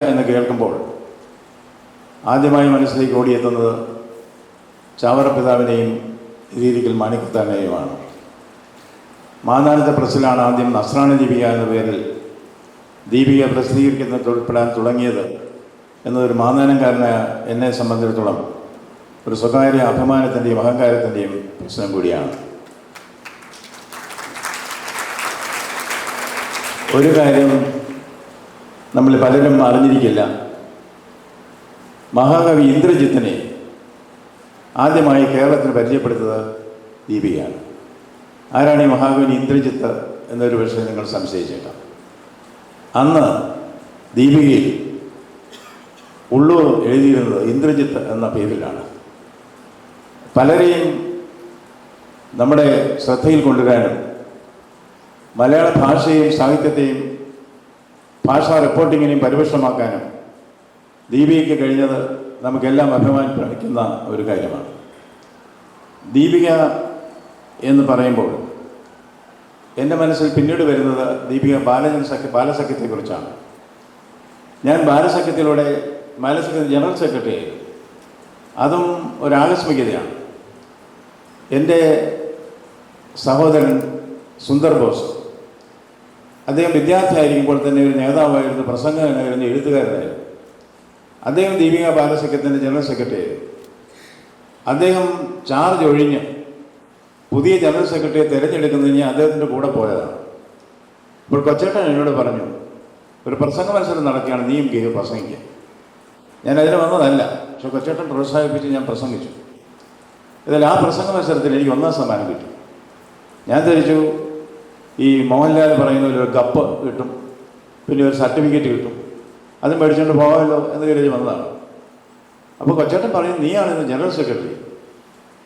എന്ന് കേൾക്കുമ്പോൾ ആദ്യമായി മനസ്സിലേക്ക് ഓടിയെത്തുന്നത് ചാവറപിതാവിനെയും രീതിക്കൽ മാണിക്കത്താനെയുമാണ്. മാനാനത്തെ പ്രസിലാണ് ആദ്യം നസ്രാണ ദീപിക എന്ന പേരിൽ ദീപിക പ്രസിദ്ധീകരിക്കുന്നത് ഉൾപ്പെടാൻ തുടങ്ങിയത് എന്നതൊരു മാനാനംകാരനായ എന്നെ സംബന്ധിച്ചിടത്തോളം ഒരു സ്വകാര്യ അഭിമാനത്തിന്റെയും അഹങ്കാരത്തിന്റെയും പ്രശ്നം കൂടിയാണ്. ഒരു കാര്യം നമ്മൾ പലരും അറിഞ്ഞിരിക്കില്ല. മഹാകവി ഇന്ദ്രജിത്തിനെ ആദ്യമായി കേരളത്തിൽ പരിചയപ്പെടുത്തത് ദീപികയാണ്. ആരാണ് ഈ മഹാകവി ഇന്ദ്രജിത്ത് എന്നൊരു പക്ഷേ നിങ്ങൾ സംശയിച്ചേക്കാം. അന്ന് ദീപികയിൽ ഉള്ളൂർ എഴുതിയിരുന്നത് ഇന്ദ്രജിത്ത് എന്ന പേരിലാണ്. പലരെയും നമ്മുടെ ശ്രദ്ധയിൽ കൊണ്ടുവരാനും മലയാള ഭാഷയെയും സാഹിത്യത്തെയും ഭാഷാ റിപ്പോർട്ടിങ്ങിനെയും പരിപക്ഷമാക്കാനും ദീപികയ്ക്ക് കഴിഞ്ഞത് നമുക്കെല്ലാം അഭിമാനിപ്പിക്കുന്ന ഒരു കാര്യമാണ്. ദീപിക എന്ന് പറയുമ്പോൾ എന്റെ മനസ്സിൽ പിന്നീട് വരുന്നത് ദീപിക ബാലജൻ സഖ്യ ബാലസഖ്യത്തെക്കുറിച്ചാണ്. ഞാൻ ബാലസഖ്യത്തിലൂടെ ബാലസഖ്യ ജനറൽ സെക്രട്ടറി ആയിരുന്നു. അതും ഒരാകസ്മികതയാണ് എന്റെ സഹോദരൻ സുന്ദർ ബോസ് അദ്ദേഹം വിദ്യാർത്ഥിയായിരിക്കുമ്പോൾ തന്നെ ഒരു നേതാവായിരുന്നു പ്രസംഗകനായിരുന്നു എഴുത്തുകാരനായിരുന്നു. അദ്ദേഹം ദീപിക ബാലസഖ്യത്തിന്റെ ജനറൽ സെക്രട്ടറി ആയിരുന്നു. അദ്ദേഹം ചാർജ് ഒഴിഞ്ഞ് പുതിയ ജനറൽ സെക്രട്ടറിയെ തിരഞ്ഞെടുക്കുന്നതിന് അദ്ദേഹത്തിന്റെ കൂടെ പോയതാണ്. ഇപ്പോൾ കൊച്ചേട്ടൻ എന്നോട് പറഞ്ഞു ഒരു പ്രസംഗ മത്സരം നടക്കുകയാണ് നീയും കീഴ് പ്രസംഗിക്കുക ഞാൻ അതിന് വന്നതല്ല പക്ഷെ കൊച്ചേട്ടൻ പ്രോത്സാഹിപ്പിച്ച് ഞാൻ പ്രസംഗിച്ചു. എന്നാൽ ആ പ്രസംഗ മത്സരത്തിൽ എനിക്ക് ഒന്നാം സമ്മാനം കിട്ടി. ഞാൻ ധരിച്ചു ഈ മോഹൻലാൽ പറയുന്ന ഒരു കപ്പ് കിട്ടും. പിന്നെ ഒരു സർട്ടിഫിക്കറ്റ് കിട്ടും. അത് മേടിച്ചുകൊണ്ട് പോകാമല്ലോ എന്ന് കരുതി വന്നതാണ്. അപ്പോൾ കൊച്ചേട്ടൻ പറയും നീയാണ് ഇന്ന് ജനറൽ സെക്രട്ടറി.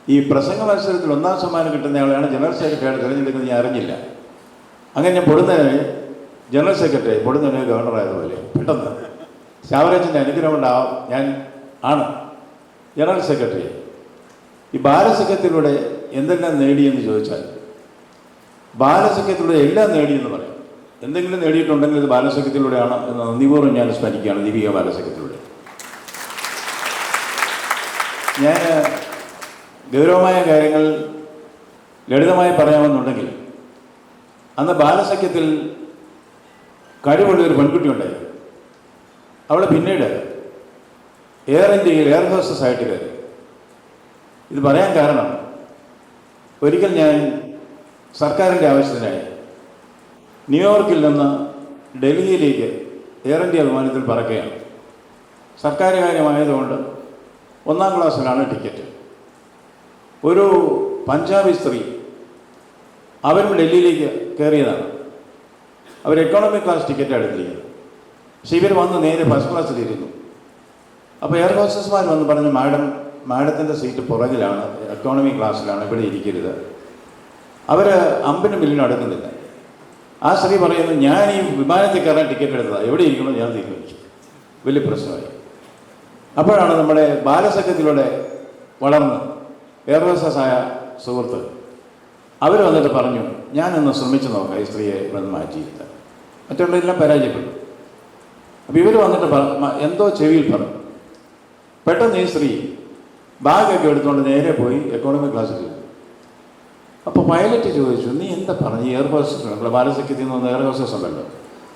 ഈ പ്രസംഗ മത്സരത്തിൽ ഒന്നാം സമ്മാനം കിട്ടുന്നയാളെയാണ് ജനറൽ സെക്രട്ടറിയാണ് തിരഞ്ഞെടുക്കുന്നത് ഞാൻ അറിഞ്ഞില്ല. അങ്ങനെ ഞാൻ പൊടുന്നതിന് ജനറൽ സെക്രട്ടറി പൊടുന്നതിന് ഗവർണറായതുപോലെ പെട്ടെന്ന്. ശാവരാജന്റെ അനുഗ്രഹം കൊണ്ടാവും ഞാൻ ആണ് ജനറൽ സെക്രട്ടറി. ഈ ബാലസഖ്യത്തിലൂടെ എന്തെല്ലാം നേടിയെന്ന് ചോദിച്ചാൽ ബാലസഖ്യത്തിലൂടെ എല്ലാം നേടിയെന്ന് പറയും. എന്തെങ്കിലും നേടിയിട്ടുണ്ടെങ്കിൽ ഇത് ബാലസഖ്യത്തിലൂടെയാണ് എന്ന് നന്ദിപൂർവം ഞാൻ സ്മരിക്കുകയാണ്. ദീപിക ബാലസഖ്യത്തിലൂടെ. ഞാൻ ഗൗരവമായ കാര്യങ്ങൾ ലളിതമായി പറയാമെന്നുണ്ടെങ്കിൽ അന്ന് ബാലസഖ്യത്തിൽ കഴിവുള്ള ഒരു പെൺകുട്ടി ഉണ്ടായിരുന്നു. അവൾ പിന്നീട് എയർ ഇന്ത്യയിൽ എയർ ഹോസ്റ്റസ് ആയിട്ട് കയറി. ഇത് പറയാൻ കാരണം ഒരിക്കൽ ഞാൻ സർക്കാരിന്റെ ആവശ്യത്തിനായി ന്യൂയോർക്കിൽ നിന്ന് ഡൽഹിയിലേക്ക് എയർ ഇന്ത്യ വിമാനത്തിൽ പറക്കുകയാണ്. സർക്കാർ കാര്യമായതുകൊണ്ട് ഒന്നാം ക്ലാസ്സിലാണ് ടിക്കറ്റ്. ഒരു പഞ്ചാബി സ്ത്രീ അവരും ഡൽഹിയിലേക്ക് കയറിയതാണ്. അവർ എക്കോണമിക് ക്ലാസ് ടിക്കറ്റ് എടുത്തിരിക്കുന്നത്. പക്ഷേ ഇവർ വന്ന് നേരെ ഫസ്റ്റ് ക്ലാസ്സിലിരുന്നു അപ്പോൾ എയർ ഹോസ്റ്റസ്മാർ വന്ന് പറഞ്ഞു മാഡം മാഡത്തിന്റെ സീറ്റ് പുറകിലാണ് എക്കോണമി ക്ലാസ്സിലാണ് ഇവിടെ ഇരിക്കരുത്. അവർ അമ്പനും ബില്ലിനും അടുക്കുന്നില്ല. ആ സ്ത്രീ പറയുന്നു ഞാൻ ഈ വിമാനത്തിൽ കയറാൻ ടിക്കറ്റ് എടുത്തതാണ് എവിടെ ഇരിക്കണോ ഞാൻ തീരുമാനിച്ചു. വലിയ പ്രശ്നമായി. അപ്പോഴാണ് നമ്മുടെ ബാലസഖ്യത്തിലൂടെ വളർന്ന് എയർ ഹോസ്റ്റസ് ആയ സുഹൃത്ത് അവർ വന്നിട്ട് പറഞ്ഞു ഞാനൊന്ന് ശ്രമിച്ചു നോക്കാം ഈ സ്ത്രീയെ ഇവിടെ നിന്ന് മാറ്റിയിരുത്താൻ. മറ്റുള്ളവരെല്ലാം പരാജയപ്പെട്ടു. അപ്പോൾ ഇവർ വന്നിട്ട് എന്തോ ചെവിയിൽ പറഞ്ഞു. പെട്ടെന്ന് ഈ സ്ത്രീ ബാഗൊക്കെ എടുത്തുകൊണ്ട് നേരെ പോയി എക്കോണമിക് ക്ലാസ്സിൽ അപ്പോൾ പൈലറ്റ് ചോദിച്ചു നീ എന്താ പറഞ്ഞു? എയർ ഹോസ്റ്റസ് ഉണ്ടല്ലോ ബാലസഖ്യത്തിൽ നിന്ന് എയർ ഹോസ്റ്റസ് ഉണ്ടല്ലോ.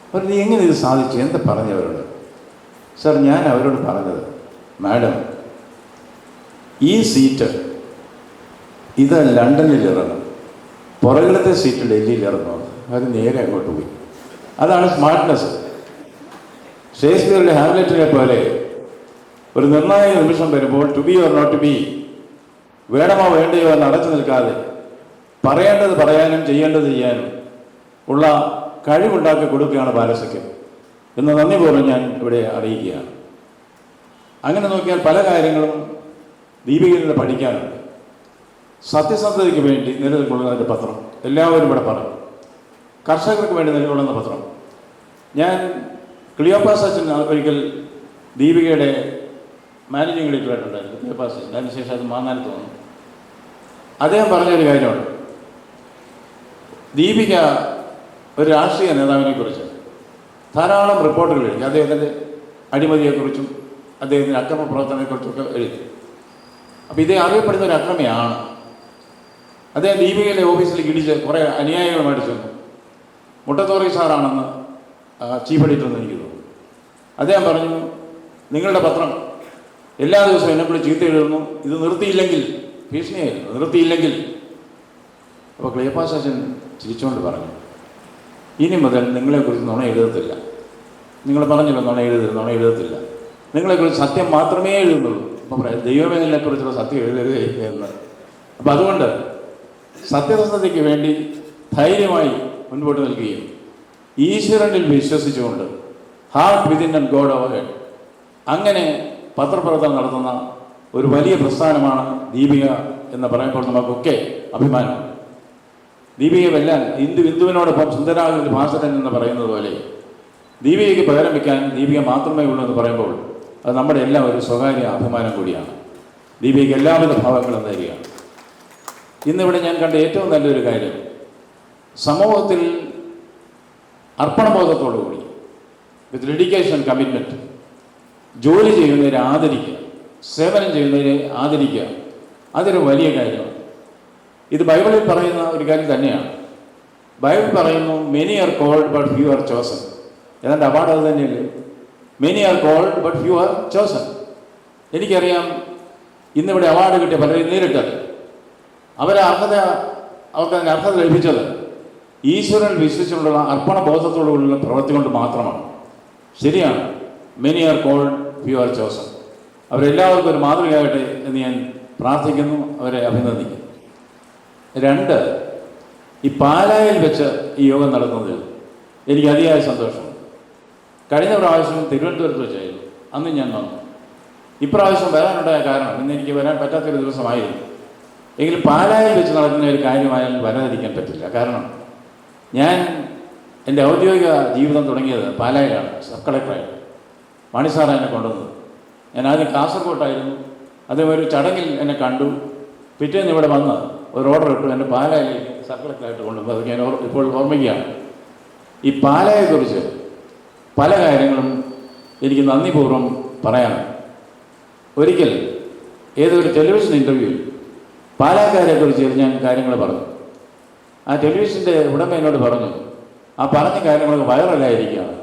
അപ്പോൾ നീ എങ്ങനെ ഇത് സാധിച്ചു? എന്താ പറഞ്ഞു അവരോട്? സർ ഞാൻ അവരോട് പറഞ്ഞത് മാഡം ഈ സീറ്റ് ഇത് ലണ്ടനിൽ ഇറങ്ങും. പുറകിലത്തെ സീറ്റ് ഡൽഹിയിൽ ഇറങ്ങും. അത് നേരെ അങ്ങോട്ട് പോയി. അതാണ് സ്മാർട്ട്നെസ് ഷേക്സ്പിയറുടെ ഹാംലെറ്റിനെ പോലെ ഒരു നിർണായക നിമിഷം വരുമ്പോൾ to be or not to be വേണമോ വേണ്ടയോ എന്ന് അടച്ചു നിൽക്കാതെ പറയേണ്ടത് പറയാനും ചെയ്യേണ്ടത് ചെയ്യാനും ഉള്ള കഴിവുണ്ടാക്കി കൊടുക്കുകയാണ് ബാലസഖ്യം. എന്ന് നന്ദി പോലും ഞാൻ ഇവിടെ അറിയിക്കുകയാണ്. അങ്ങനെ നോക്കിയാൽ പല കാര്യങ്ങളും ദീപികയിൽ നിന്ന് പഠിക്കാനുണ്ട്. സത്യസന്ധതയ്ക്ക് വേണ്ടി നിലനിൽക്കൊള്ളുന്നതിന്റെ പത്രം. എല്ലാവരും ഇവിടെ പറഞ്ഞു കർഷകർക്ക് വേണ്ടി നിലകൊള്ളുന്ന പത്രം. ഞാൻ ക്ലിയോപാസ് അച്ഛൻ ഒരിക്കൽ ദീപികയുടെ മാനേജിംഗ് എഡിറ്ററായിട്ടുണ്ടായിരുന്നു ക്ലിയോപാസ് അച്ഛൻ അതിനുശേഷം അത് മാന്നാനത്ത് വന്നു അദ്ദേഹം പറഞ്ഞൊരു കാര്യമുണ്ട്. ദീപിക ഒരു രാഷ്ട്രീയ നേതാവിനെ കുറിച്ച് ധാരാളം റിപ്പോർട്ടുകൾ എഴുതി. അദ്ദേഹത്തിന്റെ അഴിമതിയെക്കുറിച്ചും അദ്ദേഹത്തിന്റെ അക്രമ പ്രവർത്തനത്തെക്കുറിച്ചൊക്കെ എഴുതി. അപ്പോൾ ഇതേ അറിയപ്പെടുന്ന ഒരു അക്രമിയാണ്. അദ്ദേഹം ദീപികയിലെ ഓഫീസിൽ ഇടിച്ച് കുറേ അനുയായികളുമായിട്ട് ചെന്നു. മുട്ടത്തോറി സാറാണെന്ന് ചീഫ് എഡിറ്റർ എന്ന് എനിക്ക് തോന്നുന്നു. അദ്ദേഹം പറഞ്ഞു നിങ്ങളുടെ പത്രം എല്ലാ ദിവസവും എന്നെ കൂടി ചീത്ത എഴുതുന്നു. ഇത് നിർത്തിയില്ലെങ്കിൽ ഭീഷണിയായിരുന്നു. നിർത്തിയില്ലെങ്കിൽ അപ്പോൾ ക്ലിയപ്പാശൻ ചിരിച്ചുകൊണ്ട് പറഞ്ഞു ഇനി മുതൽ നിങ്ങളെക്കുറിച്ച് നുണ എഴുതത്തില്ല. നിങ്ങൾ പറഞ്ഞല്ലോ നുണ എഴുതരുത് നുണ എഴുതത്തില്ല. നിങ്ങളെക്കുറിച്ച് സത്യം മാത്രമേ എഴുതുന്നുള്ളൂ. അപ്പോൾ പറയാം ദൈവമേ സത്യം എഴുതരുത് എന്ന്. അപ്പം അതുകൊണ്ട് സത്യസന്ധതയ്ക്ക് വേണ്ടി ധൈര്യമായി മുൻപോട്ട് നിൽക്കുകയും ഈശ്വരനിൽ വിശ്വസിച്ചുകൊണ്ട് heart within and God over head അങ്ങനെ പത്രപ്രവർത്തനം നടത്തുന്ന ഒരു വലിയ പ്രസ്ഥാനമാണ് ദീപിക എന്ന് പറയുമ്പോൾ നമുക്കൊക്കെ അഭിമാനം. ദീപിക ഹിന്ദു ഹിന്ദുവിനോടൊപ്പം ഒരു ഭാസരൻ എന്ന് പറയുന്നത് പോലെ ദീപികയ്ക്ക് പകരം വയ്ക്കാൻ ദീപിക മാത്രമേ ഉള്ളൂ എന്ന് പറയുമ്പോൾ അത് നമ്മുടെ എല്ലാം ഒരു സ്വകാര്യ അഭിമാനം കൂടിയാണ്. ദീപികയ്ക്ക് എല്ലാവിധ ഭാവങ്ങളും തരികയാണ്. ഇന്നിവിടെ ഞാൻ കണ്ട ഏറ്റവും നല്ലൊരു കാര്യം സമൂഹത്തിൽ അർപ്പണബോധത്തോടുകൂടി വിത്ത് ഡെഡിക്കേഷൻ കമ്മിറ്റ്മെന്റ് ജോലി ചെയ്യുന്നവരെ ആദരിക്കുക സേവനം ചെയ്യുന്നവരെ ആദരിക്കുക അതൊരു വലിയ കാര്യമാണ്. ഇത് ബൈബിളിൽ പറയുന്ന ഒരു കാര്യം തന്നെയാണ്. ബൈബിൾ പറയുന്നു many are called but few are chosen ഏതാണ്ട് അവാർഡ് അത് തന്നെയല്ലേ? Many are called but few are chosen എനിക്കറിയാം ഇന്നിവിടെ അവാർഡ് കിട്ടിയ പലരും നേരിട്ടത്. അവരെ അർഹത അവർക്ക് അതിന് അർഹത ലഭിച്ചത് ഈശ്വരൻ വിശ്വസിച്ചുകൊണ്ടുള്ള അർപ്പണ ബോധത്തോടുള്ള പ്രവൃത്തി കൊണ്ട് മാത്രമാണ്. ശരിയാണ്. Many are called few are chosen അവരെല്ലാവർക്കും ഒരു മാതൃകയാകട്ടെ എന്ന് ഞാൻ പ്രാർത്ഥിക്കുന്നു. അവരെ അഭിനന്ദിക്കുന്നു. രണ്ട് ഈ പാലായിൽ വെച്ച് ഈ യോഗം നടത്തുന്നതിൽ എനിക്ക് അതിയായ സന്തോഷം. കഴിഞ്ഞ പ്രാവശ്യം തിരുവനന്തപുരത്ത് വെച്ചായിരുന്നു. അന്ന് ഞാൻ വന്നു. ഇപ്രാവശ്യം വരാനുണ്ടായ കാരണം ഇന്ന് എനിക്ക് വരാൻ പറ്റാത്തൊരു ദിവസമായിരുന്നു. എങ്കിലും പാലായിൽ വെച്ച് നടക്കുന്ന ഒരു കാര്യമായാലും വരാതിരിക്കാൻ പറ്റില്ല. കാരണം ഞാൻ എന്റെ ഔദ്യോഗിക ജീവിതം തുടങ്ങിയത് പാലായിലാണ് സബ് കളക്ടറായിട്ട് മണിസാറ എന്നെ കൊണ്ടുവന്നത് ഞാൻ ആദ്യം കാസർഗോട്ടായിരുന്നു. അദ്ദേഹം ഒരു ചടങ്ങിൽ എന്നെ കണ്ടു. പിറ്റേന്ന് ഇവിടെ വന്ന് ഒരു ഓർഡർ ഇട്ടു എന്റെ പാലായിലേക്ക് സബ് കൊണ്ടുപോകും ഞാൻ ഓർ- ഇപ്പോൾ ഓർമ്മിക്കുകയാണ്. ഈ പാലായെക്കുറിച്ച് പല കാര്യങ്ങളും എനിക്ക് നന്ദിപൂർവം പറയാം ഒരിക്കൽ ഏതൊരു ടെലിവിഷൻ ഇന്റർവ്യൂവിൽ പാലക്കാരെക്കുറിച്ച് ഞാൻ കാര്യങ്ങൾ പറഞ്ഞു. ആ ടെലിവിഷന്റെ ഉടമ എന്നോട് പറഞ്ഞു ആ പറഞ്ഞ കാര്യങ്ങളൊക്കെ വൈറലായിരിക്കുകയാണ്.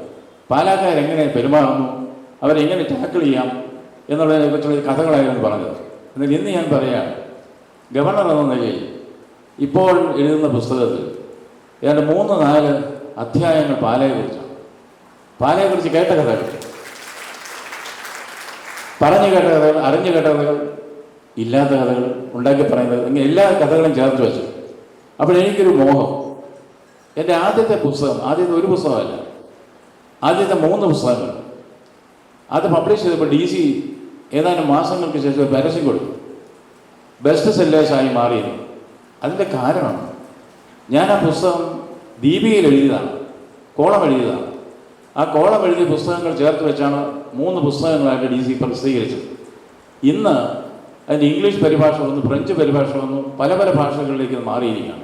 പാലക്കാരെങ്ങനെ പെരുമാറുന്നു? അവരെങ്ങനെ ടാക്കിൾ ചെയ്യാം? എന്നുള്ളതിനെക്കുറിച്ചുള്ള കഥകളായിരുന്നു പറഞ്ഞത്. എന്നാൽ ഇന്ന് ഞാൻ പറയാം ഗവർണർ എന്ന നിലയിൽ ഇപ്പോൾ എഴുതുന്ന പുസ്തകത്തിൽ ഏതാണ്ട് മൂന്ന് നാല് അധ്യായങ്ങൾ പാലയെക്കുറിച്ചാണ് പാലയെക്കുറിച്ച് കേട്ട കഥകൾ. പറഞ്ഞു കേട്ട കഥകൾ അറിഞ്ഞു കേട്ട കഥകൾ ഇല്ലാത്ത കഥകൾ ഉണ്ടാക്കി പറയുന്നത് ഇങ്ങനെ എല്ലാ കഥകളും ചേർത്ത് വെച്ചു. അപ്പോൾ എനിക്കൊരു മോഹം. എന്റെ ആദ്യത്തെ പുസ്തകം ആദ്യത്തെ ഒരു പുസ്തകമല്ല ആദ്യത്തെ മൂന്ന് പുസ്തകങ്ങൾ. അത് പബ്ലിഷ് ചെയ്തപ്പോൾ ഡി സി ഏതാനും മാസങ്ങൾക്ക് ശേഷം പരസ്യം കൊടുത്തു. ബെസ്റ്റ് സെല്ലേഴ്സായി മാറിയത് അതിന്റെ കാരണം ഞാൻ ആ പുസ്തകം ദീപികയിൽ എഴുതിയതാണ്. കോളം എഴുതിയതാണ്. ആ കോളം എഴുതിയ പുസ്തകങ്ങൾ ചേർത്ത് വെച്ചാണ് മൂന്ന് പുസ്തകങ്ങളായിട്ട് ഡി സി പ്രസിദ്ധീകരിച്ചത്. ഇന്ന് അതിന്റെ ഇംഗ്ലീഷ് പരിഭാഷ വന്നു ഫ്രഞ്ച് പരിഭാഷ വന്നു പല പല ഭാഷകളിലേക്ക് മാറിയിരിക്കുകയാണ്.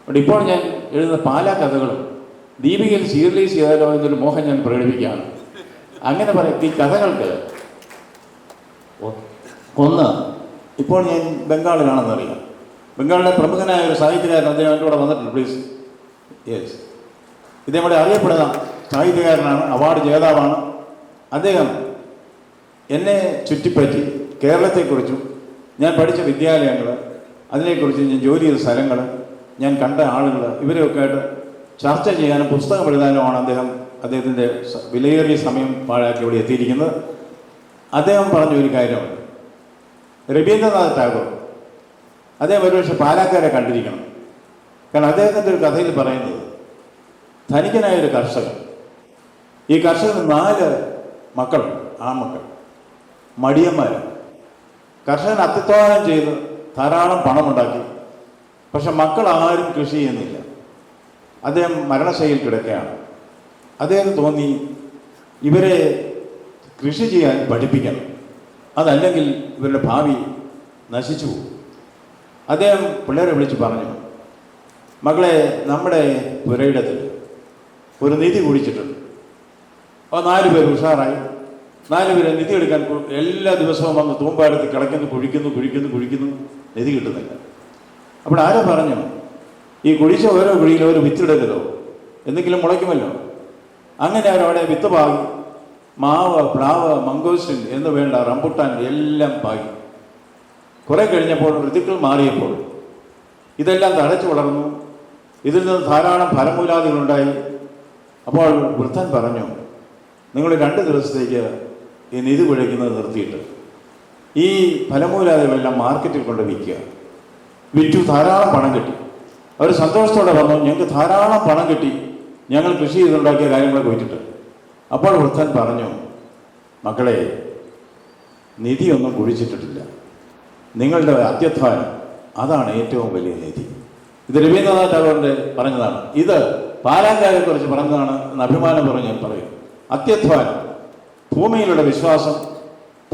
അപ്പോൾ ഇപ്പോൾ ഞാൻ എഴുതുന്ന പല കഥകളും ദീപികയിൽ സീരിയലൈസ് ചെയ്താലോ എന്നൊരു മോഹം ഞാൻ പ്രകടിപ്പിക്കുകയാണ്. അങ്ങനെ പറയും ഈ കഥകൾക്ക് ഒന്ന് ഇപ്പോൾ ഞാൻ ബംഗാളിലാണെന്നറിയാം ബംഗാളിലെ പ്രമുഖനായ ഒരു സാഹിത്യകാരൻ അദ്ദേഹം എന്റെ കൂടെ വന്നിട്ടുണ്ട് പ്ലീസ് യെസ് ഇദ്ദേഹം ഇവിടെ അറിയപ്പെടുന്ന സാഹിത്യകാരനാണ് അവാർഡ് ജേതാവാണ്. അദ്ദേഹം എന്നെ ചുറ്റിപ്പറ്റി കേരളത്തെക്കുറിച്ചും ഞാൻ പഠിച്ച വിദ്യാലയങ്ങൾ അതിനെക്കുറിച്ച് ഞാൻ ജോലി ചെയ്ത സ്ഥലങ്ങൾ ഞാൻ കണ്ട ആളുകൾ ഇവരെയൊക്കെ ആയിട്ട് ചർച്ച ചെയ്യാനും പുസ്തകം എഴുതാനുമാണ് അദ്ദേഹം അദ്ദേഹത്തിന്റെ വിലയേറിയ സമയം പാഴാക്കി ഇവിടെ എത്തിയിരിക്കുന്നത്. അദ്ദേഹം പറഞ്ഞ ഒരു കാര്യമുണ്ട്. രവീന്ദ്രനാഥ് ടാഗോർ അദ്ദേഹം ഒരുപക്ഷെ പാലാക്കാരെ കണ്ടിരിക്കണം. കാരണം അദ്ദേഹത്തിന്റെ ഒരു കഥയിൽ പറയുന്നത് ധനികനായ ഒരു കർഷകൻ. ഈ കർഷകന് നാല് മക്കളുണ്ട്. ആൺമക്കൾ മടിയന്മാരാണ് കർഷകൻ അത്യധ്വാനം ചെയ്ത് ധാരാളം പണമുണ്ടാക്കി. പക്ഷെ മക്കൾ ആരും കൃഷി ചെയ്യുന്നില്ല. അദ്ദേഹം മരണശൈലിയിൽ കിടക്കുകയാണ്. അദ്ദേഹം തോന്നി ഇവരെ കൃഷി ചെയ്യാൻ പഠിപ്പിക്കണം. അതല്ലെങ്കിൽ ഇവരുടെ ഭാവി നശിച്ചു പോകും. അദ്ദേഹം പിള്ളേരെ വിളിച്ച് പറഞ്ഞു മകളെ നമ്മുടെ പുരയിടത്തിൽ ഒരു നിധി കുടിച്ചിട്ടുണ്ട്. അപ്പോൾ നാല് പേർ ഉഷാറായി. നാല് പേരെ നിധി എടുക്കാൻ എല്ലാ ദിവസവും വന്ന് തൂമ്പാടത്ത് കിടക്കുന്നു കുഴിക്കുന്നു കുഴിക്കുന്നു കുഴിക്കുന്നു. നിധി കിട്ടുന്നില്ല. അപ്പോൾ ആരോ പറഞ്ഞു ഈ കുഴിച്ച ഓരോ കുഴിയിലും ഒരു വിത്തിടരുതോ? എന്തെങ്കിലും മുളയ്ക്കുമല്ലോ? അങ്ങനെ അവരവിടെ വിത്ത് പാകി. മാവ് പ്ലാവ് മംഗോസിൻ എന്ന് വേണ്ട റംബുട്ടാൻ എല്ലാം പാകി. കുറെ കഴിഞ്ഞപ്പോൾ ഋതുക്കൾ മാറിയപ്പോൾ ഇതെല്ലാം തഴച്ചു വളർന്നു. ഇതിൽ നിന്ന് ധാരാളം ഫലമൂലാദികളുണ്ടായി. അപ്പോൾ വൃദ്ധൻ പറഞ്ഞു നിങ്ങൾ രണ്ട് ദിവസത്തേക്ക് ഈ നിധി കുഴയ്ക്കുന്നത് നിർത്തിയിട്ട്. ഈ ഫലമൂലാദികളെല്ലാം മാർക്കറ്റിൽ കൊണ്ട് വിൽക്കുക. വിറ്റു ധാരാളം പണം കിട്ടി. അവർ സന്തോഷത്തോടെ വന്നു ഞങ്ങൾക്ക് ധാരാളം പണം കിട്ടി. ഞങ്ങൾ കൃഷി ചെയ്തുണ്ടാക്കിയ കാര്യങ്ങളൊക്കെ വിറ്റിട്ട് അപ്പോൾ വൃദ്ധൻ പറഞ്ഞു മക്കളെ നിധിയൊന്നും കുഴിച്ചിട്ടിട്ടില്ല. നിങ്ങളുടെ അത്യധ്വാനം അതാണ് ഏറ്റവും വലിയ നിധി. ഇത് രവീന്ദ്രനാഥ് ടാഗോറിന്റെ പറഞ്ഞതാണ്. ഇത് പാലാങ്കാരെ കുറിച്ച് പറഞ്ഞതാണ് എന്ന് അഭിമാനം പറഞ്ഞ് ഞാൻ പറയും. അത്യധ്വാനം ഭൂമിയിലുള്ള വിശ്വാസം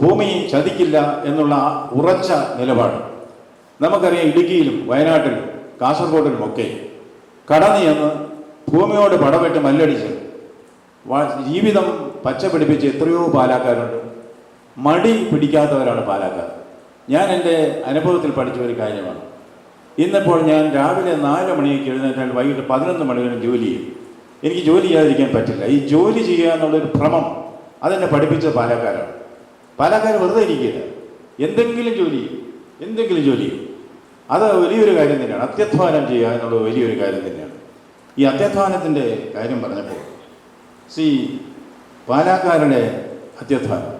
ഭൂമി ചതിക്കില്ല എന്നുള്ള ഉറച്ച നിലപാട്. നമുക്കറിയാം ഇടുക്കിയിലും വയനാട്ടിലും കാസർഗോഡിലും ഒക്കെ കടന്നു ചെന്ന് ഭൂമിയോട് പടവെട്ട് മല്ലടിച്ച് ജീവിതം പച്ച പിടിപ്പിച്ച് എത്രയോ പാലാക്കാരുണ്ട്. മടി പിടിക്കാത്തവരാണ് പാലാക്കാർ. ഞാൻ എന്റെ അനുഭവത്തിൽ പഠിച്ച ഒരു കാര്യമാണ്. ഇന്നിപ്പോൾ ഞാൻ രാവിലെ നാല് മണിക്ക് എഴുന്നേറ്റാൽ വൈകിട്ട് പതിനൊന്ന് മണി വരെ ജോലി ചെയ്യും. എനിക്ക് ജോലി ചെയ്യാതിരിക്കാൻ പറ്റില്ല. ഈ ജോലി ചെയ്യുക എന്നുള്ളൊരു ഭ്രമം അതെന്നെ പഠിപ്പിച്ച പാലക്കാരാണ്. പാലക്കാർ വെറുതെ ഇരിക്കില്ല എന്തെങ്കിലും ജോലി ചെയ്യും. എന്തെങ്കിലും ജോലി ചെയ്യും. അത് വലിയൊരു കാര്യം തന്നെയാണ്. അത്യധ്വാനം ചെയ്യുക എന്നുള്ളത് വലിയൊരു കാര്യം തന്നെയാണ്. ഈ അത്യധ്വാനത്തിന്റെ കാര്യം പറഞ്ഞപ്പോൾ സി പാലാക്കാരുടെ അത്യധ്വാനം.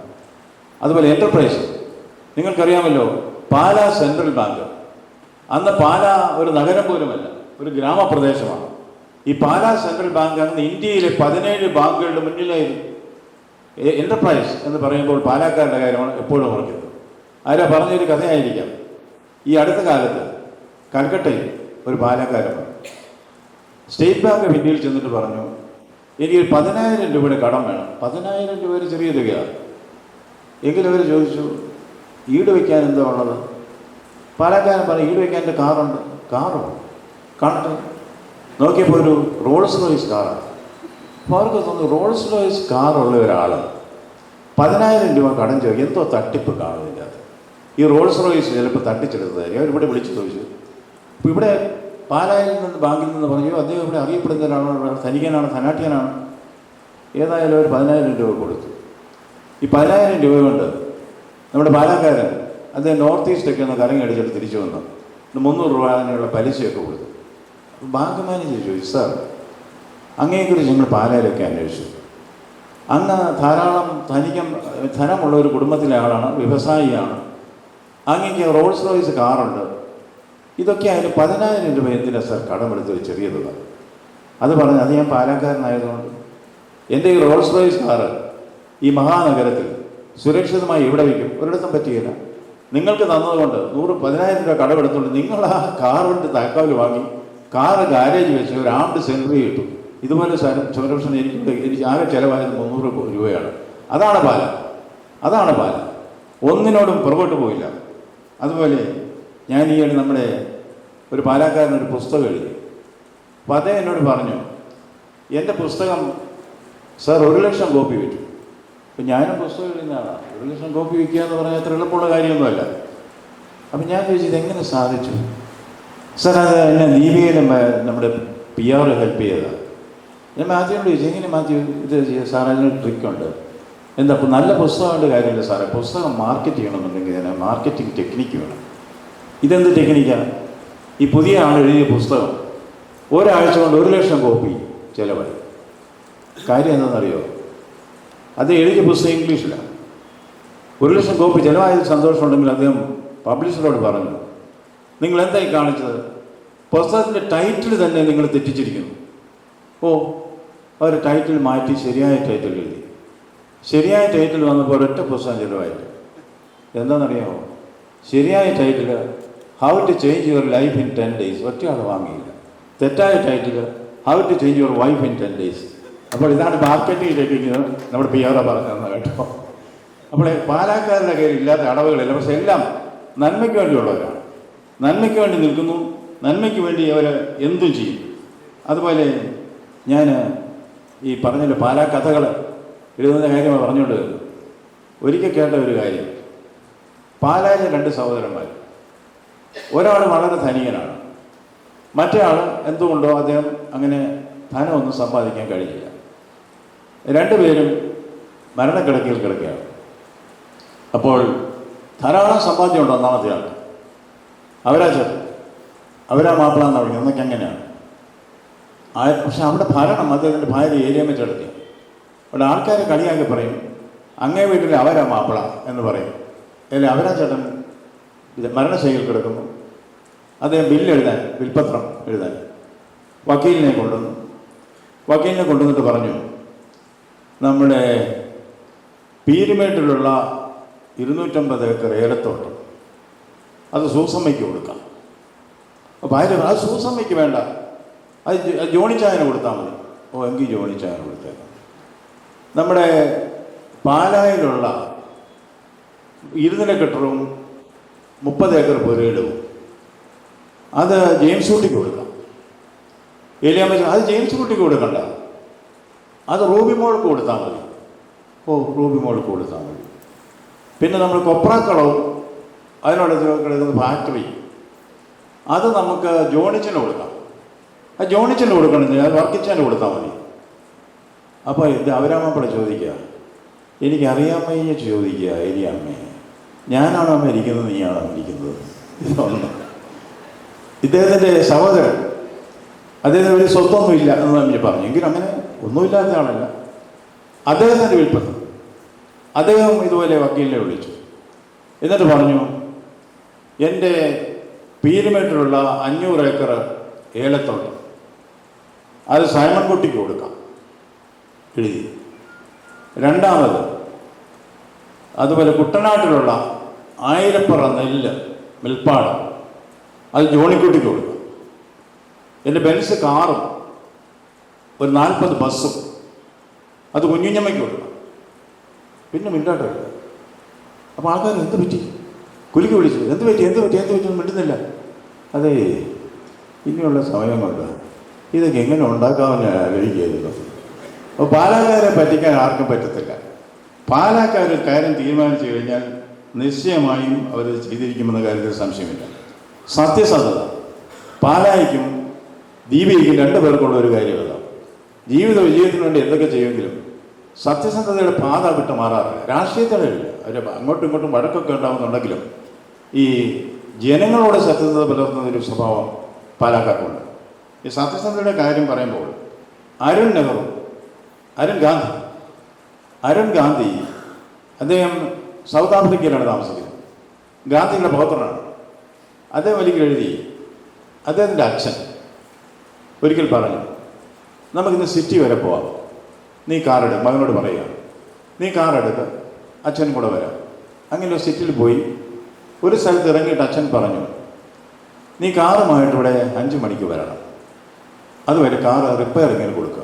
അതുപോലെ എന്റർപ്രൈസ് നിങ്ങൾക്കറിയാമല്ലോ പാല സെൻട്രൽ ബാങ്ക് അന്ന് പാല ഒരു നഗരം പോലുമല്ല ഒരു ഗ്രാമപ്രദേശമാണ്. ഈ പാല സെൻട്രൽ ബാങ്ക് അന്ന് ഇന്ത്യയിലെ പതിനേഴ് ബാങ്കുകളുടെ മുന്നിലായിരുന്നു. എന്റർപ്രൈസ് എന്ന് പറയുമ്പോൾ പാലാക്കാരുടെ കാര്യമാണ് എപ്പോഴും ഓർക്കുന്നത്. ആരാ പറഞ്ഞൊരു കഥയായിരിക്കാം. ഈ അടുത്ത കാലത്ത് കൽക്കട്ടയിൽ ഒരു പാലക്കാരൻ സ്റ്റേറ്റ് ബാങ്ക് ഓഫ് ഇന്ത്യയിൽ ചെന്നിട്ട് പറഞ്ഞു എനിക്ക് പതിനായിരം രൂപയുടെ കടം വേണം. പതിനായിരം രൂപ ഒരു ചെറിയ തുകയാണ്. എങ്കിലും അവർ ചോദിച്ചു ഈട് വയ്ക്കാൻ എന്താ ഉള്ളത്? പാലക്കാരൻ പറഞ്ഞു ഈട് വയ്ക്കാൻ എന്റെ കാറുണ്ട്. കാറോ? കണ്ടു നോക്കിയപ്പോൾ ഒരു റോൾസ് റോയ്സ് കാറാണ്. അപ്പോൾ അവർക്ക് തോന്നുന്നു റോൾസ് റോയ്സ് കാറുള്ള ഒരാൾ പതിനായിരം രൂപ കടം ചോദിക്കും. എന്തോ തട്ടിപ്പ് കാണും ഇതിന്റെ ഈ റോൾസ് റോയ്സ് ചിലപ്പോൾ തട്ടിച്ചെടുത്തതായിരിക്കും. അവരിവിടെ വിളിച്ചു ചോദിച്ചു. അപ്പോൾ ഇവിടെ പാലായിൽ നിന്ന് ബാങ്കിൽ നിന്ന് പറഞ്ഞു അദ്ദേഹം ഇവിടെ അറിയപ്പെടുന്ന ഒരാളാണ് ധനികനാണ് ധനാഠ്യനാണ് ഏതായാലും ഒരു പതിനായിരം രൂപ കൊടുത്തു. ഈ പതിനായിരം രൂപ കൊണ്ട് നമ്മുടെ പാലക്കാരൻ അദ്ദേഹം നോർത്ത് ഈസ്റ്റൊക്കെ ഒന്ന് കറങ്ങി അടിച്ചിട്ട് തിരിച്ചു വന്നു. മുന്നൂറ് രൂപ അതിനുള്ള പലിശയൊക്കെ കൊടുത്തു. ബാങ്ക് മാനേജർ ചോദിച്ചു സാർ അങ്ങേക്കുറിച്ച് ഞങ്ങൾ പാലയിലൊക്കെ അന്വേഷിച്ചു. അങ്ങ് ധാരാളം ധനികം ധനമുള്ള ഒരു കുടുംബത്തിലെ ആളാണ് വ്യവസായിയാണ്. അങ്ങേക്ക് റോൾസ് റോയ്സ് കാറുണ്ട്. ഇതൊക്കെ പതിനായിരം രൂപ എന്തിനാണ് സാർ കടമെടുത്ത് ചെറിയ തുക അത് പറഞ്ഞു അത് ഞാൻ പാലക്കാരനായതുകൊണ്ട്. എന്റെ ഈ റോൾസ് റോയ്സ് കാറ് ഈ മഹാനഗരത്തിൽ സുരക്ഷിതമായി എവിടെ വയ്ക്കും? ഒരിടത്തും പറ്റുകയില്ല നിങ്ങൾക്ക് തന്നതുകൊണ്ട് നൂറ് പതിനായിരം രൂപ കടമെടുത്തുകൊണ്ട് നിങ്ങൾ ആ കാറിന്റെ താക്കാവിൽ വാങ്ങി കാറ് ഗാരേജ് വെച്ച് ഒരു ആംഡ് സെൻട്രി കിട്ടും ഇതുപോലെ സംരക്ഷണം എനിക്ക് എനിക്ക് ആകെ ചിലവായത് മുന്നൂറ് രൂപയാണ്. അതാണ് പാല. അതാണ് പാല. ഒന്നിനോടും പുറകോട്ട് പോയില്ല. അതുപോലെ ഞാൻ ഈ നമ്മുടെ ഒരു പാലക്കാരൻ ഒരു പുസ്തകം എഴുതി. അപ്പോൾ അദ്ദേഹം എന്നോട് പറഞ്ഞു എന്റെ പുസ്തകം സാർ ഒരു ലക്ഷം കോപ്പി വിറ്റു അപ്പം ഞാനും പുസ്തകം എഴുതുന്ന ആളാണ് ഒരു ലക്ഷം കോപ്പി വിൽക്കുക എന്ന് പറഞ്ഞാൽ അത്ര എളുപ്പമുള്ള കാര്യമൊന്നുമല്ല. അപ്പം ഞാൻ ചോദിച്ചു ഇതെങ്ങനെ സാധിച്ചു? സാർ അത് എന്നെ ദീപികയിലും നമ്മുടെ പി ആർ ഹെൽപ്പ് ചെയ്തതാണ് ഞാൻ മാത്യുവിനോട് ചോദിച്ചു എങ്ങനെ മാത്യു ഇത് ചെയ്യുക സാർ അതിനൊരു ട്രിക്കുണ്ട്. എന്താ അപ്പം നല്ല പുസ്തകമുണ്ട് കാര്യമില്ല സാറേ. പുസ്തകം മാർക്കറ്റ് ചെയ്യണമെന്നുണ്ടെങ്കിൽ ഇതിന് മാർക്കറ്റിംഗ് ടെക്നിക്ക് വേണം. ഇതെന്ത് ടെക്നിക്കാണ് ഈ പുതിയ ആൾ എഴുതിയ പുസ്തകം. ഒരാഴ്ച കൊണ്ട് ഒരു ലക്ഷം കോപ്പി ചിലവായി. കാര്യം എന്താണെന്നറിയോ? അത് എഴുതിയ പുസ്തകം ഇംഗ്ലീഷിലാണ് ഒരു ലക്ഷം കോപ്പി ചിലവായത് സന്തോഷമുണ്ടെങ്കിൽ അദ്ദേഹം പബ്ലിഷറോട് പറഞ്ഞു നിങ്ങൾ എന്തായി കാണിച്ചത്? പുസ്തകത്തിന്റെ ടൈറ്റിൽ തന്നെ നിങ്ങൾ തെറ്റിച്ചിരിക്കുന്നു. ഓ അവർ ടൈറ്റിൽ മാറ്റി ശരിയായ ടൈറ്റിൽ എഴുതി. ശരിയായ ടൈറ്റിൽ വന്നപ്പോൾ ഒരൊറ്റ പുസ്തകം ചിലവായിട്ട്. എന്താണെന്നറിയാമോ ശരിയായ title how to change your life in ten days ഒറ്റയാൾ വാങ്ങിയില്ല. തെറ്റായ title how to change your wife in ten days അപ്പോൾ ഇതാണ് മാർക്കറ്റിംഗ് ടെക്നിക്ക് നമ്മുടെ പി ആർ പറഞ്ഞതെന്ന് കേട്ടോ. അപ്പോൾ പാലാക്കാരുടെ കയ്യിൽ ഇല്ലാത്ത അടവുകളില്ല. പക്ഷെ എല്ലാം നന്മയ്ക്ക് വേണ്ടിയുള്ളവരാണ്. നന്മയ്ക്ക് വേണ്ടി നിൽക്കുന്നു. നന്മയ്ക്ക് വേണ്ടി അവർ എന്തും ചെയ്യും. അതുപോലെ ഞാൻ ഈ പറഞ്ഞില്ല പാലാ കഥകൾ എഴുതുന്ന കാര്യമാണ് പറഞ്ഞുകൊണ്ട്. ഒരിക്കൽ കേട്ട ഒരു കാര്യം. പാലായിലെ രണ്ട് സഹോദരന്മാർ ഒരാൾ വളരെ ധനികനാണ്. മറ്റേ ആൾ എന്തുകൊണ്ടോ അദ്ദേഹം അങ്ങനെ ധനമൊന്നും സമ്പാദിക്കാൻ കഴിഞ്ഞില്ല രണ്ടുപേരും മരണക്കിടക്കയിൽ കിടക്കുകയാണ്. അപ്പോൾ ധാരാളം സമ്പാദ്യമുണ്ട് ഒന്നാമത്തെ ആൾക്ക്. അവരാ ചേർത്ത് അവരാ മാപ്പിളാന്ന് പറയുന്നത്. എന്നൊക്കെ അങ്ങനെയാണ്. പക്ഷെ അവിടെ ഭരണം അദ്ദേഹത്തിന്റെ ഭാര്യ ഏരിയമ്മ ചേർത്തി അവിടെ ആൾക്കാരെ കളിയാക്കി പറയും അങ്ങേ വീട്ടിൽ അവരാ മാപ്പിള എന്ന് പറയും. അല്ലെ അവരാ ചേട്ടൻ? ഇത് മരണശൈലിയിൽ കിടക്കുന്നു. അദ്ദേഹം ബില്ല് എഴുതാൻ വിൽപത്രം എഴുതാൻ. വക്കീലിനെ കൊണ്ടുവന്നു. വക്കീലിനെ കൊണ്ടുവന്നിട്ട് പറഞ്ഞു നമ്മുടെ പീരുമേട്ടിലുള്ള ഇരുന്നൂറ്റമ്പത് ഏക്കർ ഏലത്തോട്ടം അത് സൂസമ്മയ്ക്ക് കൊടുക്കാം. അപ്പോൾ പറഞ്ഞു, അത് സൂസമ്മയ്ക്ക് വേണ്ട. അത് ജോണിച്ചായന് കൊടുത്താൽ മതി. ഓ എങ്കിൽ ജോണിച്ചായന് കൊടുത്തേക്കാം. നമ്മുടെ പാലായിലുള്ള ഇരുനില കെട്ടിടവും മുപ്പത് ഏക്കർ പുരയിടവും അത് ജെയിംസ് കുട്ടിക്ക് കൊടുക്കാം. ഏലിയാമ്മ അത് ജെയിംസ് കുട്ടിക്ക് കൊടുക്കണ്ട. അത് റൂബി മോൾക്ക് കൊടുത്താൽ മതി. ഓ റൂബി മോൾക്ക് കൊടുത്താൽ മതി. പിന്നെ നമ്മൾ കൊപ്രാക്കളവും അതിനോട് കിടക്കുന്ന ഫാക്ടറി. അത് നമുക്ക് ജോണിച്ചിന് കൊടുക്കാം. ആ ജോണിച്ചിന് കൊടുക്കണമെങ്കിൽ അത് വർക്കിച്ചാന്റെ കൊടുത്താൽ മതി. അപ്പോൾ ഇത് അവരാമ്മപ്പടെ ചോദിക്കുക എനിക്കറിയാമ്മയെ ചോദിക്കുക ഏരിയാമ്മയെ ഞാനാണോ അമ്മ ഇരിക്കുന്നത് നീയാണോ അമ്മ ഇരിക്കുന്നത് ഇതൊന്നും ഇദ്ദേഹത്തിന്റെ സഹോദരൻ അദ്ദേഹത്തിന് ഒരു സ്വത്തൊന്നും ഇല്ല എന്ന് നമ്മൾ പറഞ്ഞു. എങ്കിലും അങ്ങനെ ഒന്നുമില്ലാത്ത ആളല്ല. അദ്ദേഹത്തിന്റെ വിൽപ്പന. അദ്ദേഹം ഇതുപോലെ വക്കീലിനെ വിളിച്ചു. എന്നിട്ട് പറഞ്ഞു എന്റെ പീരുമേട്ടിലുള്ള അഞ്ഞൂറ് ഏക്കർ ഏലത്തോട്ടം അത് സൈമൺ കുട്ടിക്ക് കൊടുക്കാം. എഴുതി. രണ്ടാമത് അതുപോലെ കുട്ടനാട്ടിലുള്ള ആയിരപ്പുറ നെല്ല് മിൽപ്പാട് അത് ജോണിക്കുട്ടിക്ക് കൊടുക്കും. എന്റെ ബെൻസ് കാറും ഒരു നാൽപ്പത് ബസ്സും അത് കുഞ്ഞുഞ്ഞമ്മയ്ക്ക് കൊടുക്കും. പിന്നെ മിണ്ടാട്ട് മിണ്ടാട്ടോ അപ്പോൾ ആൾക്കാർ എന്ത് പറ്റി? കുലുക്കി വിളിച്ചു എന്ത് പറ്റി? എന്ത് പറ്റി? എന്ത് പറ്റി? മിണ്ടുന്നില്ല. അതെ ഇനിയുള്ള സമയം കൊണ്ട് ഇതൊക്കെ എങ്ങനെ ഉണ്ടാക്കാമെന്ന് ആഗ്രഹിക്കുന്നു അപ്പോൾ ബാലാകാരെ പറ്റിക്കാൻ ആർക്കും പറ്റത്തില്ല. പാലാക്കാർ കാര്യം തീരുമാനിച്ചു കഴിഞ്ഞാൽ നിശ്ചയമായും അവർ ചെയ്തിരിക്കുമെന്ന കാര്യത്തിൽ സംശയമില്ല. സത്യസന്ധത. പാലായിക്കും ദീപികയ്ക്കും രണ്ടു പേർക്കുള്ള ഒരു കാര്യം അതാണ്. ജീവിത വിജയത്തിന് വേണ്ടി എന്തൊക്കെ ചെയ്യുമെങ്കിലും സത്യസന്ധതയുടെ പാത വിട്ട് മാറാറില്ല. രാഷ്ട്രീയത്തിലില്ല അവർ അങ്ങോട്ടും ഇങ്ങോട്ടും വഴക്കൊക്കെ ഉണ്ടാകുന്നുണ്ടെങ്കിലും ഈ ജനങ്ങളോട് സത്യസന്ധത പുലർത്തുന്ന ഒരു സ്വഭാവം പാലാക്കാർക്കുണ്ട്. ഈ സത്യസന്ധതയുടെ കാര്യം പറയുമ്പോൾ അരുൺ നെഹ്റു അരുൺ ഗാന്ധി അരുൺ ഗാന്ധി അദ്ദേഹം സൗത്ത് ആഫ്രിക്കയിലാണ് താമസിക്കുന്നത്. ഗാന്ധിയുടെ പൗത്രനാണ്. അദ്ദേഹം ഒരിക്കൽ എഴുതി അദ്ദേഹത്തിന്റെ അച്ഛൻ ഒരിക്കൽ പറഞ്ഞു നമുക്കിന്ന് സിറ്റി വരെ പോവാം. നീ കാറെടു മകനോട് പറയുക. നീ കാറെടുത്ത് അച്ഛനും കൂടെ വരാം. അങ്ങനെ സിറ്റിയിൽ പോയി. ഒരു സ്ഥലത്ത് ഇറങ്ങിയിട്ട് അച്ഛൻ പറഞ്ഞു നീ കാറുമായിട്ട് ഇവിടെ അഞ്ച് മണിക്ക് വരണം. അതുവരെ കാറ് റിപ്പയറിങ്ങിന് കൊടുക്കുക.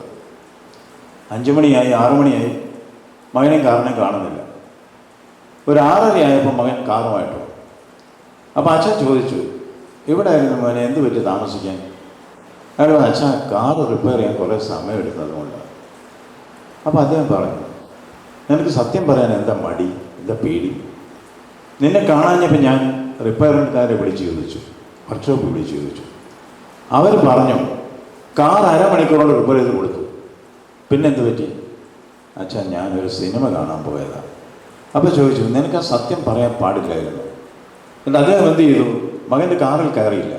അഞ്ച് മണിയായി ആറു മണിയായി. മകനെയും കാറിനെ കാണുന്നില്ല. ഒരു ആറര ആയപ്പോൾ മകൻ കാറുമായിട്ട്. അപ്പോൾ അച്ഛൻ ചോദിച്ചു ഇവിടെ ആയിരുന്നു മോനെ? എന്ത് പറ്റി താമസിക്കാൻ? അയാൾ അച്ഛൻ കാർ റിപ്പയർ ചെയ്യാൻ കുറേ സമയം എടുക്കുന്നത് കൊണ്ടാണ് അപ്പോൾ അദ്ദേഹം പറഞ്ഞു നിനക്ക് സത്യം പറയാൻ എന്താ മടി? എന്താ പേടി? നിന്നെ കാണാഞ്ഞപ്പോൾ ഞാൻ റിപ്പയറിംഗുകാരെ വിളിച്ച് ചോദിച്ചു വർക്ക്ഷോപ്പ് വിളിച്ച് ചോദിച്ചു. അവർ പറഞ്ഞു കാർ അരമണിക്കൂറോട് റിപ്പയർ ചെയ്ത് കൊടുത്തു. പിന്നെന്ത് പറ്റി? അച്ഛാ ഞാനൊരു സിനിമ കാണാൻ പോയതാണ് അപ്പോൾ ചോദിച്ചു നിനക്ക് ആ സത്യം പറയാൻ പാടില്ലായിരുന്നു. എന്നിട്ട് അദ്ദേഹം എന്ത് ചെയ്തു? മകന്റെ കാറിൽ കയറിയില്ല.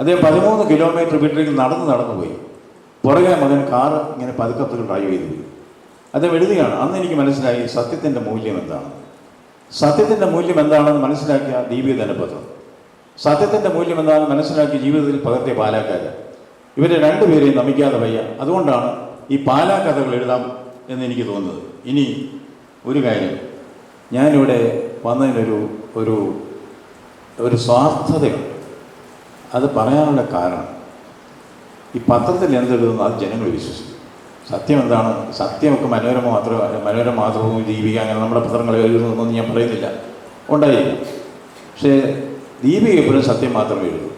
അദ്ദേഹം പതിമൂന്ന് കിലോമീറ്റർ വീട്ടിലേക്ക് നടന്ന് നടന്നു പോയി. പുറകെ മകൻ കാർ ഇങ്ങനെ പതുക്കെ ഡ്രൈവ് ചെയ്തു പോയി അദ്ദേഹം എഴുതുകയാണ് അന്ന് എനിക്ക് മനസ്സിലായി സത്യത്തിന്റെ മൂല്യം എന്താണ്. സത്യത്തിന്റെ മൂല്യം എന്താണെന്ന് മനസ്സിലാക്കിയ ദീപിക ധനപത്രം. സത്യത്തിന്റെ മൂല്യം എന്താണെന്ന് മനസ്സിലാക്കി ജീവിതത്തിൽ പകർത്തിയ പാലാക്കാര് ഇവരെ രണ്ടുപേരെയും നമിക്കാതെ വയ്യ. അതുകൊണ്ടാണ് ഈ പാലാ കഥകൾ എഴുതാം എന്ന് എനിക്ക് തോന്നുന്നത്. ഇനി ഒരു കാര്യം. ഞാനിവിടെ വന്നതിനൊരു ഒരു ഒരു സ്വാർത്ഥതയുണ്ട്. അത് പറയാനുള്ള കാരണം ഈ പത്രത്തിൽ എന്തെഴുതുന്നു അത് ജനങ്ങൾ വിശ്വസിക്കും. സത്യം എന്താണ്? സത്യമൊക്കെ മനോരമ മാത്രം മനോരമ മാത്രവും ദീപിക അങ്ങനെ നമ്മുടെ പത്രങ്ങൾ എഴുതുന്നൊന്നും ഞാൻ പറയുന്നില്ല. ഉണ്ടായിരിക്കും. പക്ഷേ ദീപിക എപ്പോഴും സത്യം മാത്രമേ എഴുതൂ.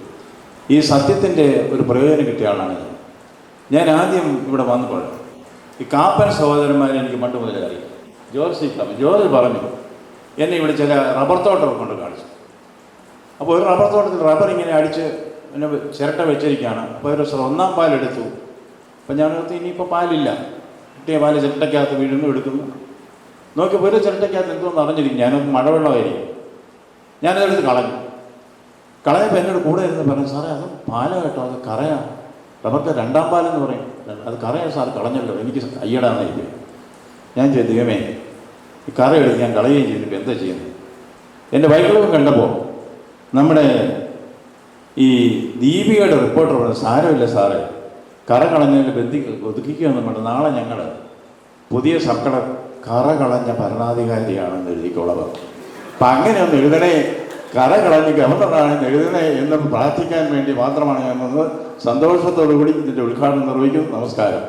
ഈ സത്യത്തിന്റെ ഒരു പ്രയോജനം കിട്ടിയ ആളാണ് ഞാൻ. ഞാൻ ആദ്യം ഇവിടെ വന്നപ്പോൾ ഈ കാപ്പൻ സഹോദരന്മാരെ എനിക്ക് പണ്ട് മുതലേ അറിയാം. ജോർജ് ക്ലബ് ജോർജ് പറഞ്ഞു എന്നെ ഇവിടെ ചില റബ്ബർ തോട്ടം കൊണ്ട് കാണിച്ചു. അപ്പോൾ ഒരു റബ്ബർ തോട്ടത്തിൽ റബ്ബർ ഇങ്ങനെ അടിച്ച് പിന്നെ ചിരട്ട വെച്ചിരിക്കുകയാണ്. അപ്പോൾ ഒരു ദിവസം ഒന്നാം പാലെടുത്തു അപ്പം ഞാൻ ഓർത്ത് ഇനിയിപ്പോൾ പാലില്ല. കിട്ടിയ പാൽ ചിരട്ടയ്ക്കകത്ത് വീഴുന്നു എടുക്കുന്നു. നോക്കിയപ്പോൾ ഒരു ചിരട്ടയ്ക്കകത്ത് എന്തോന്ന് അറിഞ്ഞിരിക്കും ഞാനൊന്ന് മഴവെള്ളമായിരിക്കും. ഞാനതെടുത്ത് കളഞ്ഞു. കളഞ്ഞപ്പോൾ എന്നോട് കൂടെ ഇരുന്ന് പറഞ്ഞു സാറേ അത് പാല കേട്ടോ അത് കറയാ. റബ്ബറിന്റെ രണ്ടാം പാലെന്ന് പറയും. അത് കറയാൻ സാർ കളഞ്ഞല്ലോ. എനിക്ക് അയ്യടാന്നായിരിക്കും. ഞാൻ ചെയ്തു ദൈവമേ. ഈ കറ എടുത്ത് ഞാൻ കളയുകയും ചെയ്തിട്ട് എന്താ ചെയ്യുന്നത്? എന്റെ വൈക്കളവും കണ്ടപ്പോൾ നമ്മുടെ ഈ ദീപികയുടെ റിപ്പോർട്ടർ പറഞ്ഞു സാരമില്ല സാറേ. കറ കളഞ്ഞതിൽ ബന്ധി ഒതുക്കിക്കുകയൊന്നും വേണ്ട. നാളെ ഞങ്ങൾ പുതിയ സർക്കാർ കറ കളഞ്ഞ ഭരണാധികാരിയാണെന്ന് എഴുതിക്കോളാം. അപ്പം അങ്ങനെ ഒന്ന് എഴുതണേ. കറ ഗവർണറാണ് എഴുതുന്നത് എന്ന് പ്രാർത്ഥിക്കാൻ വേണ്ടി മാത്രമാണ് ഞാൻ വന്നത്. സന്തോഷത്തോടു കൂടി ഇതിന്റെ ഉദ്ഘാടനം നിർവഹിക്കുന്നു നമസ്കാരം.